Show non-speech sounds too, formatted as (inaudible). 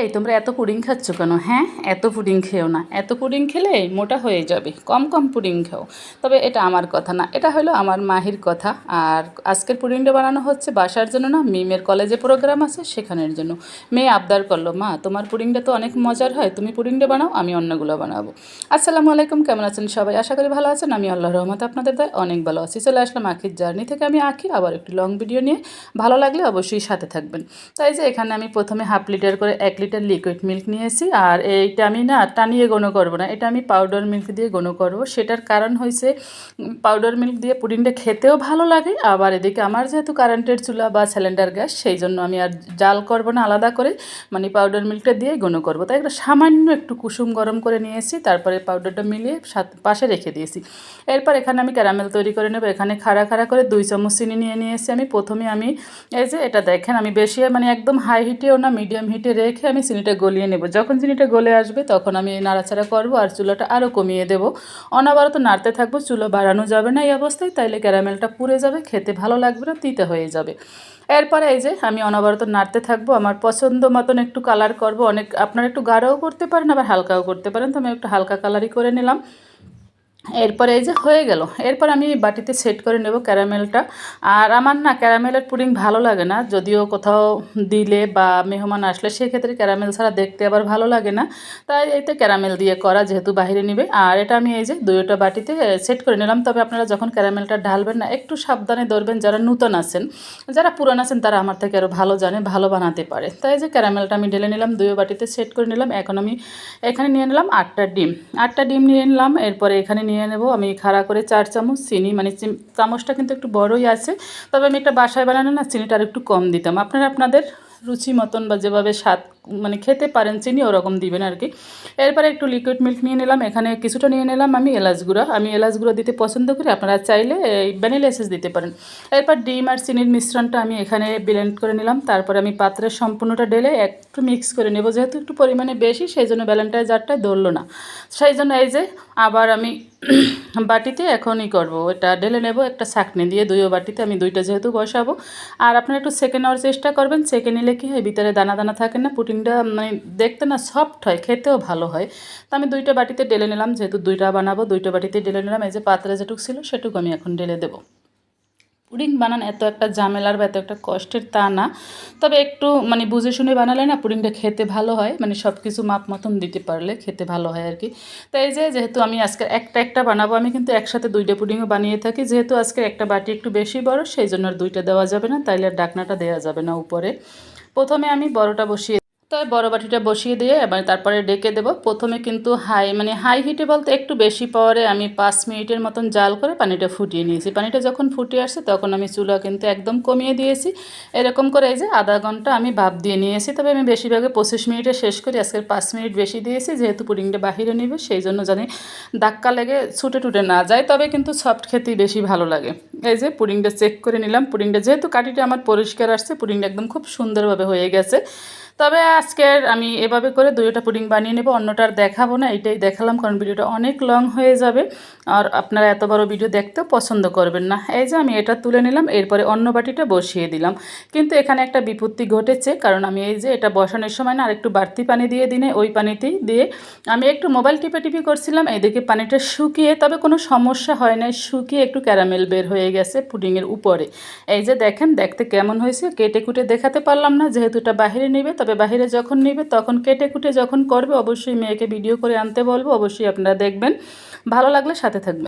এই, তোমরা এত পুডিং খাচ্ছ কেন? হ্যাঁ? এত পুডিং খেও না। এত পুডিং খেলে মোটা হয়ে যাবে। কম কম পুডিং খাও। তবে এটা আমার কথা না। এটা হলো আমার মাহির কথা। আর আজকের পুডিংটা বানানো হচ্ছে বাসার জন্য না, মিমের কলেজে প্রোগ্রাম আছে, সেখানের জন্য। মেয়ে আবদার করল, মা, তোমার পুডিংটা তো অনেক মজার হয়। তুমি পুডিংটা বানাও, আমি অন্যগুলো বানাবো। আসসালামু আলাইকুম। কেমন আছেন সবাই? আশা করি ভালো আছেন। আমি আল্লাহ রহমত আপনাদের দায় অনেক ভালো আছি। চলে আসলাম আখির জার্নি থেকে। আমি আঁকি আবার একটি লং ভিডিও নিয়ে। ভালো লাগলে অবশ্যই সাথে থাকবেন। তাই যে এখানে আমি প্রথমে হাফ লিটার করে এক লিটার লিকুইড মিল্ক নিয়েছি, আর এইটা আমি না টানিয়ে গণ করব না, এটা আমি পাউডার মিল্ক দিয়ে গণ করব। সেটার কারণ হয়েছে পাউডার মিল্ক দিয়ে পুডিংটা খেতেও ভালো লাগে, আবার এদিকে আমার যেহেতু কারেন্টের চুলা বা সিলিন্ডার গ্যাস সেই জন্য আমি আর জাল করব না আলাদা করে মানে পাউডার মিল্কটা দিয়ে গণ করব। তাই একটা সামান্য একটু কুসুম গরম করে নিয়েছি, তারপরে পাউডারটা মিলিয়ে পাশে রেখে দিয়েছি। এরপর এখানে আমি ক্যারামেল তৈরি করে নেব, এখানে খাড়া খাড়া করে দুই চামচ চিনি নিয়ে নিয়েছি আমি। প্রথমে আমি, এই যে এটা দেখেন, আমি বেশি মানে একদম হাই হিটেও না মিডিয়াম হিটে রেখে আমি চিনিটা গলিয়ে নেব। যখন চিনিটা গলে আসবে, তখন আমি নাড়াচাড়া করব আর চুলাটা আরও কমিয়ে দেব। অনাবারত নাড়তে থাকব, চুলো বাড়ানো যাবে না এই অবস্থায়, তাইলে ক্যারামেলটা পুড়ে যাবে, খেতে ভালো লাগবে না, তিতে হয়ে যাবে। এরপরে এই যে আমি অনবরত নাড়তে থাকব, আমার পছন্দ মতন একটু কালার করব, অনেক আপনারা একটু গাঢ়ও করতে পারেন, আবার হালকাও করতে পারেন, তো আমি একটু হালকা কালারই করে নিলাম। এরপরে এই যে হয়ে গেল, এরপর আমি বাটিতে সেট করে নেব ক্যারামেলটা। আর আমার না ক্যারামেলের পুডিং ভালো লাগে না, যদিও কোথাও দিলে বা মেহমান আসলে সেক্ষেত্রে ক্যারামেল ছাড়া দেখতে আবার ভালো লাগে না। তাই এতে ক্যারামেল দিয়ে করা যেহেতু বাইরে নিবে। আর এটা আমি এই যে দুইটা বাটিতে সেট করে নিলাম। তবে আপনারা যখন ক্যারামেলটা ঢালবেন না, একটু সাবধানে ধরবেন যারা নূতন আছেন। যারা পুরান আছেন, তারা আমার থেকে আরও ভালো জানে, ভালো বানাতে পারে। তাই যে ক্যারামেলটা আমি ঢেলে নিলাম দুই বাটিতে সেট করে নিলাম। এখন আমি এখানে নিয়ে নিলাম আটটা ডিম। আটটা ডিম নিয়ে নিলাম, এরপরে এখানে নিয়ে নেব। আমি খাড়া করে চার চামচ চিনি মানে চামচটা কিন্তু একটু বড়ই আছে। তবে আমি একটা বাসায় বানানো না চিনিটা আর একটু কম দিতাম। আপনারা আপনাদের রুচি মতন বা যেভাবে স্বাদ মানে খেতে পারেন, চিনি ওরকম দিবেন আর কি এরপরে একটু লিকুইড মিল্ক নিয়ে নিলাম, এখানে কিছুটা নিয়ে নিলাম আমি এলাচ গুঁড়া। আমি এলাচ গুঁড়ো দিতে পছন্দ করি, আপনারা চাইলে এই এসেস দিতে পারেন। এরপর ডিম আর চিনির মিশ্রণটা আমি এখানে ব্লেন্ড করে নিলাম, তারপরে আমি পাত্রের সম্পূর্ণটা ঢেলে একটু মিক্স করে নেব। যেহেতু একটু পরিমাণে বেশি সেই জন্য ব্যালেন্টাইজারটা জারটা ধরলো না। সেই জন্য এই যে আবার আমি (clears throat) বাটিতে এখনই করব। এটা ঢেলে নেব, একটা ছাকনি দিয়ে দুইও বাটিতে আমি দুইটা যেহেতু বসাবো। আর আপনারা একটু সেকে নেওয়ার চেষ্টা করবেন। সেকে নিলে কী হয়, ভিতরে দানা দানা থাকে না পুটিংটা মানে দেখতে না সফট হয়, খেতেও ভালো হয়। তো আমি দুইটা বাটিতে ঢেলে নিলাম, যেহেতু দুইটা বানাবো, দুইটা বাটিতে ঢেলে নিলাম। এই যে পাত্রে যেটুকু ছিল সেটুকু আমি এখন ঢেলে দেবো। পুডিং বানান এত একটা ঝামেলার বা এত একটা কষ্টের তা না। তবে একটু মানে বুঝে শুনে বানালে না পুডিংটা খেতে ভালো হয় মানে সব কিছু মাপ মতন দিতে পারলে খেতে ভালো হয় আর কি। তাই যে যেহেতু আমি আজকে একটা একটা বানাবো, আমি কিন্তু একসাথে দুইটা পুডিংও বানিয়ে থাকি। যেহেতু আজকে একটা বাটি একটু বেশি বড়, সেই জন্য আর দুইটা দেওয়া যাবে না, তাইলে আর ডাকনাটা দেওয়া যাবে না উপরে। প্রথমে আমি বড়টা বসিয়ে তো বড় বাটিটা বসিয়ে দিয়ে এবার তারপরে ডেকে দেব। প্রথমে কিন্তু হাই মানে হাই হিটে বলতে একটু বেশি পাওয়ারে আমি পাঁচ মিনিটের মতন জাল করে পানিটা ফুটিয়ে নিয়েছি। পানিটা যখন ফুটিয়ে আসছে তখন আমি চুলা কিন্তু একদম কমিয়ে দিয়েছি। এরকম করে এই যে আধা ঘণ্টা আমি ভাপ দিয়ে নিয়েছি। তবে আমি বেশিরভাগে পঁচিশ মিনিটে শেষ করি, আজকের পাঁচ মিনিট বেশি দিয়েছি। যেহেতু পুডিংটা বাহিরে নিবে, সেই জন্য জানি ধাক্কা লেগে ছুটে টুটে না যায়, তবে কিন্তু সফট খেতেই বেশি ভালো লাগে। এই যে পুডিংটা চেক করে নিলাম। পুডিংটা যেহেতু কাটিটা আমার পরিষ্কার আসছে, পুডিংটা একদম খুব সুন্দরভাবে হয়ে গেছে। তবে আজকের আমি এভাবে করে দুইটা পুডিং বানিয়ে নেব অন্যটার দেখাবো না, এটাই দেখালাম, কারণ ভিডিওটা অনেক লং হয়ে যাবে। আর আপনারা এত বড় ভিডিও দেখতেও পছন্দ করবেন না। এই যে আমি এটা তুলে নিলাম, এরপরে অন্য বাটিটা বসিয়ে দিলাম। কিন্তু এখানে একটা বিপত্তি ঘটেছে, কারণ আমি এই যে এটা বসানোর সময় না আরেকটু বাড়তি পানি দিয়ে দিনে, ওই পানিতেই দিয়ে আমি একটু মোবাইল টিপে টিপি করছিলাম এইদিকে পানিটা শুকিয়ে, তবে কোনো সমস্যা হয় না শুকিয়ে একটু ক্যারামেল বের হয়ে গেছে পুডিংয়ের উপরে। এই যে দেখেন, দেখতে কেমন হয়েছে কেটে কুটে দেখাতে পারলাম না, যেহেতু এটা বাহিরে নেবে, তবে তবে বাহিরে যখন নেবে, তখন কেটে কুটে যখন করবে, অবশ্যই মেয়েকে ভিডিও করে আনতে বলব, অবশ্যই আপনারা দেখবেন। ভালো লাগলে সাথে থাকবেন।